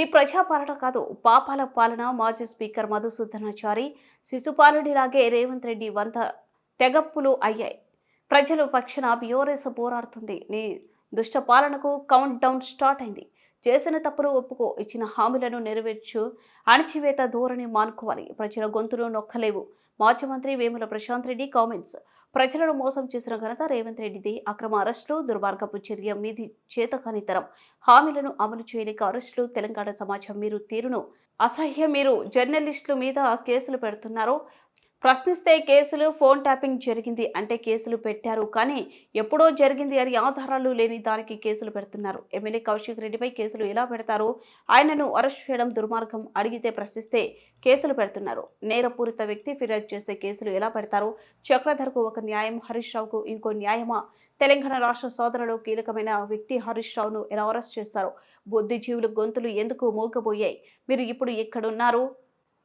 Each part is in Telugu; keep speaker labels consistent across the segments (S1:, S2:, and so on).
S1: ఇది ప్రజాపాలన కాదు పాపాల పాలన మాజీ స్పీకర్ మధుసూదనాచారి శిశుపాలుడిలాగే రేవంత్ రెడ్డి వంత తెగప్పులు అయ్యాయి. ప్రజలు పక్షన బియోరేస పోరాడుతుంది. నీ దుష్ట పాలనకు కౌంట్ డౌన్ స్టార్ట్ అయింది. చేసిన తప్పులు ఒప్పుకో ఇచ్చిన హామీలను నెరవేర్చు అణచివేత ధోరణి మానుకోవాలి. ప్రజల గొంతులు నొక్కలేవు. మాజీ మంత్రి వేముల ప్రశాంత్ రెడ్డి కామెంట్స్. ప్రజలను మోసం చేసిన ఘనత రేవంత్ రెడ్డిది. అక్రమ అరెస్టులు దుర్మార్గపు చర్య మీది చేతకానితరం. హామీలను అమలు చేయలేక అరెస్టులు తెలంగాణ సమాజం మీరు తీరును. అసహ్య మీరు. జర్నలిస్టుల మీద కేసులు పెడుతున్నారు. ప్రశ్నిస్తే కేసులు ఫోన్ ట్యాపింగ్ జరిగింది అంటే కేసులు పెట్టారు. కానీ ఎప్పుడో జరిగింది అని ఆధారాలు లేని దానికి కేసులు పెడుతున్నారు. ఎమ్మెల్యే కౌశిక్ రెడ్డిపై కేసులు ఎలా పెడతారు? ఆయనను అరెస్ట్ చేయడం దుర్మార్గం అడిగితే ప్రశ్నిస్తే కేసులు పెడుతున్నారు. నేరపూరిత వ్యక్తి ఫిర్యాదు చేస్తే కేసులు ఎలా పెడతారు? చక్రధర్కు ఒక న్యాయం హరీష్ రావుకు ఇంకో న్యాయమా? తెలంగాణ రాష్ట్ర సోదరులో కీలకమైన వ్యక్తి హరీష్ రావును ఎలా అరెస్ట్ చేస్తారు? బుద్ధిజీవుల గొంతులు ఎందుకు మూగబోయాయి? మీరు ఇప్పుడు ఎక్కడున్నారు?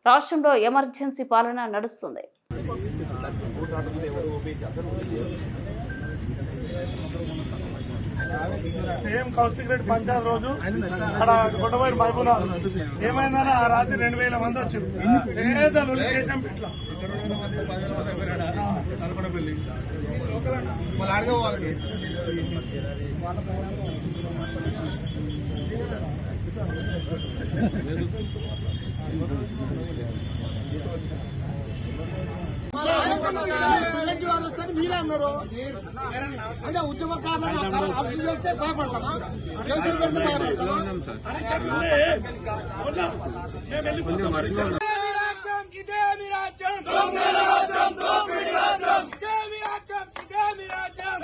S1: రాష్ట్రంలో ఎమర్జెన్సీ పాలన నడుస్తుంది.
S2: సేమ్ కౌశిక్ రెడ్డి పంచాయత్ రోజు అక్కడ గొడవైన బైబుల్ ఏమైందని ఆ రాత్రి రెండు వేల మంది వచ్చారు ఇట్లా
S3: మళ్ళీ అడగవాలి మీరే అన్నారు అంటే ఉద్యమకారులను అరెస్ట్ చేస్తే భయపడతామా కేసులు పెడితే భయపడతామా రాజ్యం రాజ్యం రాజ్యం రాజ్యం రాజ్యం రాజ్యం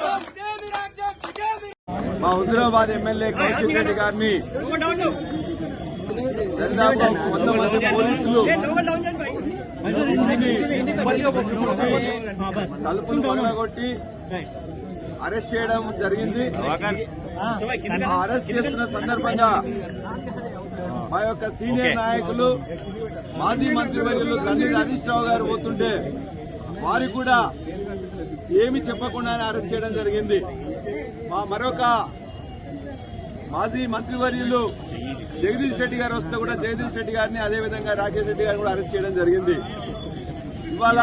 S3: రాజ్యం
S4: మా హుజురాబాద్ ఎమ్మెల్యే కౌశిక్ రెడ్డి గారిని దాదాపు వంద మంది పోలీసులు తలుపులు పగలగొట్టి అరెస్ట్ చేయడం జరిగింది. అరెస్ట్ చేస్తున్న సందర్భంగా మా యొక్క సీనియర్ నాయకులు మాజీ మంత్రివర్యులు గండి హరీష్ రావు గారు పోతుంటే వారు కూడా ఏమి చెప్పకుండానే అరెస్ట్ చేయడం జరిగింది. మా మరొక మాజీ మంత్రివర్యులు జగదీష్ రెడ్డి గారు వస్తే కూడా జగదీష్ రెడ్డి గారిని అదేవిధంగా రాకేష్ రెడ్డి గారిని కూడా అరెస్ట్ చేయడం జరిగింది. ఇవాళ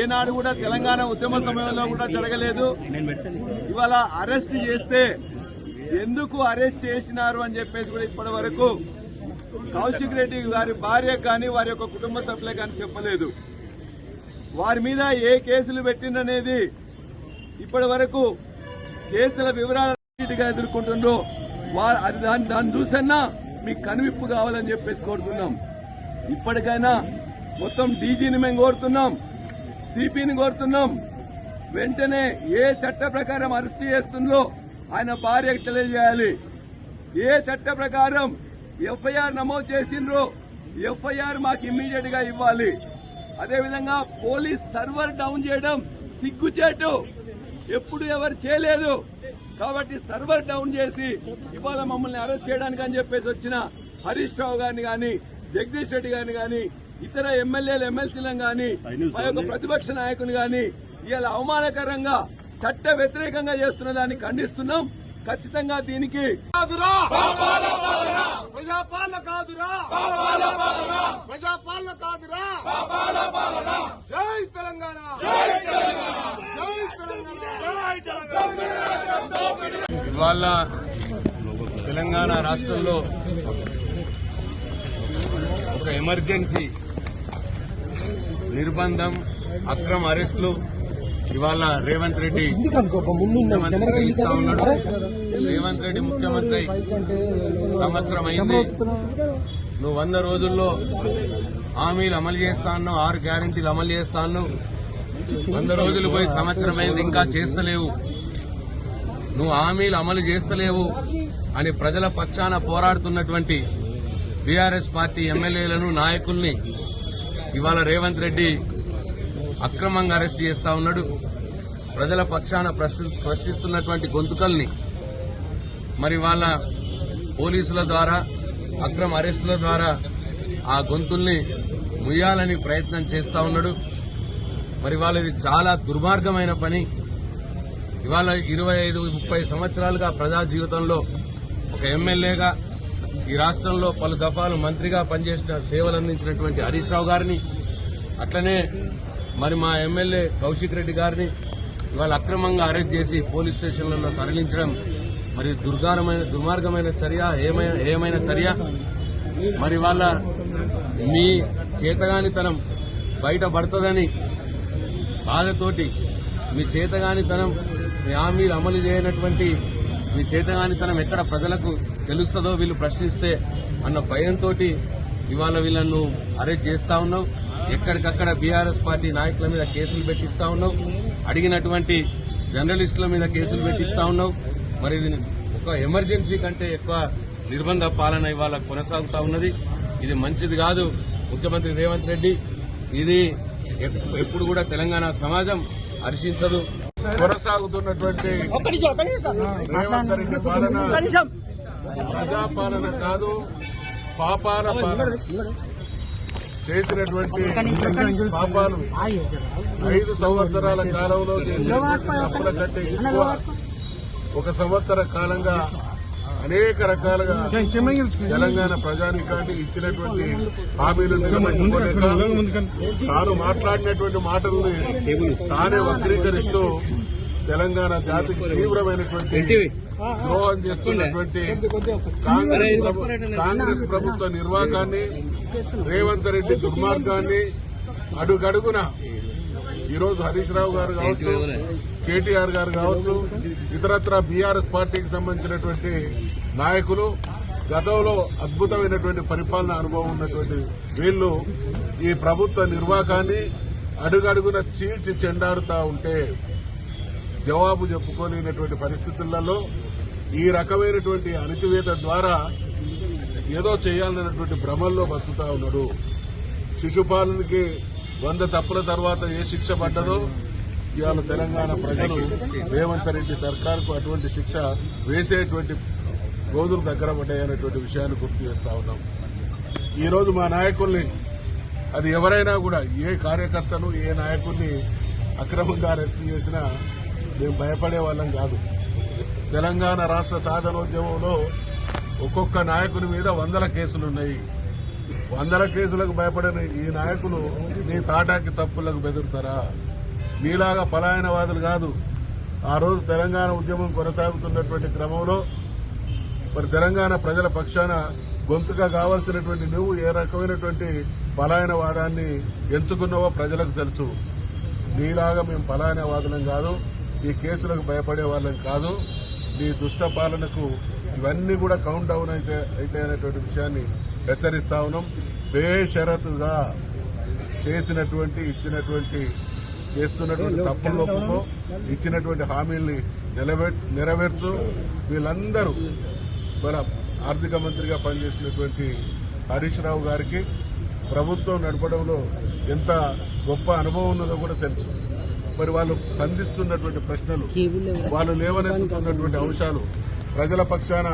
S4: ఏనాడు కూడా తెలంగాణ ఉద్యమ సమయంలో కూడా జరగలేదు. ఇవాళ అరెస్ట్ చేస్తే ఎందుకు అరెస్ట్ చేసినారు అని చెప్పేసి కూడా ఇప్పటి వరకు కౌశిక్ రెడ్డి గారి భార్య కానీ వారి యొక్క కుటుంబ సభ్యులే కానీ చెప్పలేదు. వారి మీద ఏ కేసులు పెట్టిందనేది ఇప్పటి వరకు కేసుల వివరాలు ఎదుర్కొంటుండ్రో అది దాన్ని దాన్ని చూసన్నా మీకు కనువిప్పు కావాలని చెప్పేసి కోరుతున్నాం. ఇప్పటికైనా మొత్తం డీజీని మేము కోరుతున్నాం సిపిని కోరుతున్నాం. వెంటనే ఏ చట్ట ప్రకారం అరెస్ట్ చేస్తుందో ఆయన భార్యకు తెలియజేయాలి. ఏ చట్ట ప్రకారం ఎఫ్ఐఆర్ నమోదు చేసిండ్రో ఎఫ్ఐఆర్ మాకు ఇమ్మీడియట్గా ఇవ్వాలి. అదేవిధంగా పోలీస్ సర్వర్ డౌన్ చేయడం సిగ్గుచేటు. ఎప్పుడు ఎవరు చేయలేదు. కాబట్టి సర్వర్ డౌన్ చేసి ఇవాళ మమ్మల్ని అరెస్ట్ చేయడానికి అని చెప్పేసి వచ్చిన హరీష్ రావు గారిని గాని జగదీష్ రెడ్డి గారిని గాని ఇతర ఎమ్మెల్యేలు ఎమ్మెల్సీలను గాని మా యొక్క ప్రతిపక్ష నాయకుని గాని ఇవాళ అవమానకరంగా చట్ట వ్యతిరేకంగా చేస్తున్న దాన్ని ఖండిస్తున్నాం. ఖచ్చితంగా దీనికి
S3: కాదురా! ప్రజాపాలన కాదురా! ప్రజాపాలన కాదురా జై తెలంగాణ జై తెలంగాణ
S5: ఇవాళ తెలంగాణ రాష్ట్రంలో ఒక ఎమర్జెన్సీ నిర్బంధం అక్రమ అరెస్టులు ఇవాళ రేవంత్ రెడ్డి ముఖ్యమంత్రి ఉన్నాడు. రేవంత్ రెడ్డి ముఖ్యమంత్రి సంవత్సరం అయింది నువ్వు వంద రోజుల్లో హామీలు అమలు చేస్తాను ఆరు గ్యారంటీలు అమలు చేస్తాను వంద రోజులు పోయి సంవత్సరం అయింది ఇంకా చేస్తలేవు. నువ్వు హామీలు అమలు చేస్తలేవు అని ప్రజల పక్షాన పోరాడుతున్నటువంటి బీఆర్ఎస్ పార్టీ ఎమ్మెల్యేలను నాయకుల్ని ఇవాళ రేవంత్ రెడ్డి అక్రమంగా అరెస్ట్ చేస్తా ఉన్నాడు. ప్రజల పక్షాన ప్రశ్నిస్తున్నటువంటి గొంతుకల్ని మరి వాళ్ళ పోలీసుల ద్వారా అక్రమ అరెస్టుల ద్వారా ఆ గొంతుల్ని ముయ్యాలని ప్రయత్నం చేస్తా ఉన్నాడు. మరి వాళ్ళది చాలా దుర్మార్గమైన పని. ఇవాళ ఇరవై ఐదు ముప్పై సంవత్సరాలుగా ప్రజా జీవితంలో
S6: ఒక ఎమ్మెల్యేగా ఈ రాష్ట్రంలో పలు దఫాలు మంత్రిగా పనిచేసిన సేవలు అందించినటువంటి హరీష్ రావు గారిని అట్లనే మరి మా ఎమ్మెల్యే కౌశిక్ రెడ్డి గారిని ఇవాళ అక్రమంగా అరెస్ట్ చేసి పోలీస్ స్టేషన్లలో తరలించడం మరి దుర్గారమైన దుర్మార్గమైన చర్య ఏమైన ఏమైన చర్య? మరి వాళ్ళ మీ చేతగానితనం బయటపడుతుందని బాధతోటి మీ చేతగానితనం మీ హామీలు అమలు చేయనటువంటి మీ చేతగానితనం ఎక్కడ ప్రజలకు తెలుస్తుందో వీళ్ళు ప్రశ్నిస్తే అన్న భయంతో ఇవాళ వీళ్ళను అరెస్ట్ చేస్తా ఉన్నావు. ఎక్కడికక్కడ బీఆర్ఎస్ పార్టీ నాయకుల మీద కేసులు పెట్టిస్తా ఉన్నావు. అడిగినటువంటి జర్నలిస్టుల మీద కేసులు పెట్టిస్తా ఉన్నావు. మరి ఇది ఒక ఎమర్జెన్సీ కంటే ఎక్కువ నిర్బంధ పాలన ఇవాళ కొనసాగుతా ఉన్నది. ఇది మంచిది కాదు ముఖ్యమంత్రి రేవంత్ రెడ్డి. ఇది ఎప్పుడు కూడా తెలంగాణ సమాజం హర్షించదు. కొనసాగుతున్నటువంటి రేవంత్ రెడ్డి పాలన ప్రజాపాలన కాదు పాపాల పాలన. చేసినటువంటి పాపాలు ఐదు సంవత్సరాల కాలంలో చేసినటువంటి తప్పుల కంటే ఎక్కువ ఒక సంవత్సర కాలంగా అనేక రకాలుగా తెలంగాణ ప్రజానికాన్ని ఇచ్చినటువంటి హామీలు నిలబెట్టుకోలేక తాను మాట్లాడినటువంటి మాటల్ని తానే వక్రీకరిస్తూ తెలంగాణ జాతికి తీవ్రమైనటువంటి ద్రోహం చేస్తున్నటువంటి కాంగ్రెస్ కాంగ్రెస్ ప్రభుత్వ నిర్వాకాన్ని రేవంత్ రెడ్డి దుర్మార్గాన్ని అడుగడుగున ఈరోజు హరీష్ రావు గారు కావచ్చు కేటీఆర్ గారు కావచ్చు ఇతరత్ర బీఆర్ఎస్ పార్టీకి సంబంధించినటువంటి నాయకులు గతంలో అద్భుతమైనటువంటి పరిపాలన అనుభవం ఉన్నటువంటి వీళ్ళు ఈ ప్రభుత్వ నిర్వాకాన్ని అడుగడుగున చీల్చి చెండాడుతా ఉంటే జవాబు చెప్పుకోలేనటువంటి పరిస్థితులలో ఈ రకమైనటువంటి అణిచివేత ద్వారా ఏదో చేయాలన్నటువంటి భ్రమల్లో బతుకుతా ఉన్నాడు. శిశుపాలనకి వంద తప్పుల తర్వాత ఏ శిక్ష పడ్డదో ఇవాళ తెలంగాణ ప్రజలు రేవంత్ రెడ్డి సర్కార్కు అటువంటి శిక్ష వేసేటువంటి రోజులు దగ్గర పడ్డాయనేటువంటి విషయాన్ని గుర్తు చేస్తా ఉన్నాం. ఈరోజు మా నాయకుల్ని అది ఎవరైనా కూడా ఏ కార్యకర్తను ఏ నాయకుల్ని అక్రమంగా అరెస్ట్ చేసినా మేము భయపడే వాళ్ళం కాదు. తెలంగాణ రాష్ట్ర సాధనోద్యమంలో ఒక్కొక్క నాయకుని మీద వందల కేసులున్నాయి. వందల కేసులకు భయపడిన ఈ నాయకులు నీ తాటాకి చప్పులకు బెదురుతారా? మీలాగా పలాయనవాదులు కాదు. ఆ రోజు తెలంగాణ ఉద్యమం కొనసాగుతున్నటువంటి క్రమంలో మరి తెలంగాణ ప్రజల పక్షాన గొంతుగా కావాల్సినటువంటి నువ్వు ఏ రకమైనటువంటి పలాయనవాదాన్ని ఎంచుకున్నావో ప్రజలకు తెలుసు. నీలాగా మేము పలాయనవాదులం కాదు. ఈ కేసులకు భయపడే వాళ్ళం కాదు. నీ దుష్ట పాలనకు ఇవన్నీ కూడా కౌంట్ డౌన్ అయితే అయితే అనేటువంటి విషయాన్ని హెచ్చరిస్తా ఉన్నాం. బేషరతుగా చేసినటువంటి ఇచ్చినటువంటి చేస్తున్నటువంటి తప్పుల ఒప్పుకో ఇచ్చినటువంటి హామీల్ని నెరవేర్చు. వీళ్ళందరూ మన ఆర్థిక మంత్రిగా పనిచేసినటువంటి హరీష్ రావు గారికి ప్రభుత్వం నడపడంలో ఎంత గొప్ప అనుభవం ఉన్నదో కూడా తెలుసు. మరి వాళ్ళు సంధిస్తున్నటువంటి ప్రశ్నలు వాళ్ళు లేవనెత్తుతున్నటువంటి అంశాలు ప్రజల పక్షాన